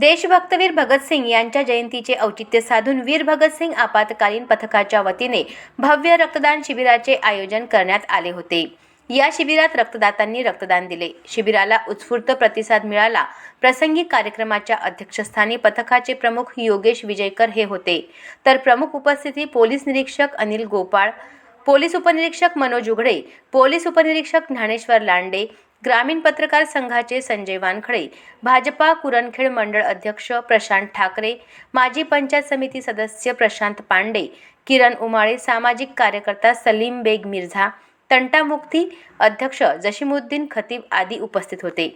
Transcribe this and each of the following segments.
देशभक्तवीर भगतसिंग यांच्या जयंतीचे औचित्य साधून वीर भगतसिंग आपत्कालीन पथकाच्या वतीने भव्य रक्तदान शिबिराचे आयोजन करण्यात आले होते. या शिबिरात रक्तदातांनी रक्तदान दिले. शिबिराला उत्स्फूर्त प्रतिसाद मिळाला. प्रसंगी कार्यक्रमाच्या अध्यक्षस्थानी पथकाचे प्रमुख योगेश विजयकर हे होते. तर प्रमुख उपस्थिती पोलीस निरीक्षक अनिल गोपाळ पोलीस उपनिरीक्षक मनोज उघडे पोलीस उपनिरीक्षक ज्ञानेश्वर लांडे ग्रामीण पत्रकार संघाचे संजय वानखडे भाजपा कुरणखेड मंडळ अध्यक्ष प्रशांत ठाकरे माजी पंचायत समिती सदस्य प्रशांत पांडे किरण उमाळे सामाजिक कार्यकर्ता सलीम बेग मिर्झा तंटामुक्ती अध्यक्ष जशीमुद्दीन खतीब आदी उपस्थित होते.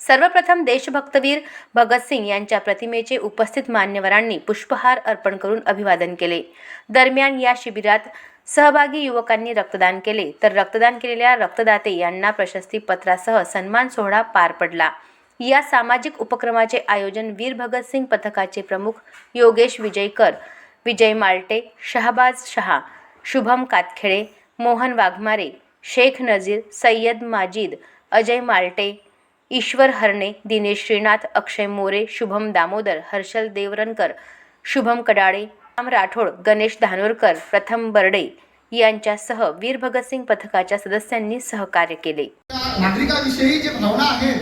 सर्वप्रथम देशभक्तवीर भगतसिंग यांच्या प्रतिमेचे उपस्थित मान्यवरांनी पुष्पहार अर्पण करून अभिवादन केले. दरम्यान या शिबिरात सहभागी युवकांनी रक्तदान केले. तर रक्तदान केलेल्या रक्तदाते यांना प्रशस्तीपत्रासह सन्मान सोहळा पार पडला. या सामाजिक उपक्रमाचे आयोजन वीर भगतसिंग पथकाचे प्रमुख योगेश विजयकर विजय माल्टे शहबाज शहा शुभम कातखेडे मोहन वाघमारे शेख नजीर सय्यद माजिद अजय माल्टे ईश्वर हरणे दिनेश श्रीनाथ अक्षय मोरे शुभम दामोदर हर्षल देवरणकर शुभम कडाळे राठोड गणेश धानोरकर प्रथम बर्डे यांच्यासह वीर भगतसिंग पथकाच्या सदस्यांनी सहकार्य केले. नागरिकाविषयी जे भावना आहे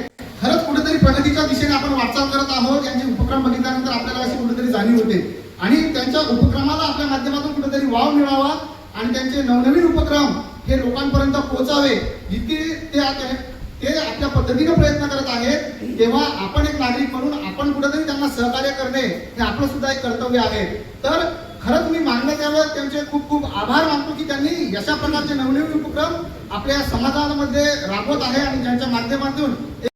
खरंच कुठेतरी प्रगतीच्या दिशेने आपण वाटचाल करत आहोत. यांचे उपक्रम बघितल्यानंतर आपल्याला अशी कुठेतरी जाणीव होते. आणि त्यांच्या उपक्रमाला आपल्या माध्यमातून कुठेतरी वाव मिळावा आणि त्यांचे नवनवीन उपक्रम हे लोकांपर्यंत पोहोचावे जिथे ते ते आपल्या पद्धतीने प्रयत्न करत आहेत तेव्हा आपण एक नागरिक म्हणून आपण कुठेतरी त्यांना सहकार्य करणे हे आपलं सुद्धा एक कर्तव्य आहे. तर खरंच मी मानण्यात त्यावर त्यांचे खूप खूप आभार मानतो की त्यांनी अशा प्रकारचे नवनवीन उपक्रम आपल्या समाजामध्ये राबवत आहे आणि ज्यांच्या माध्यमातून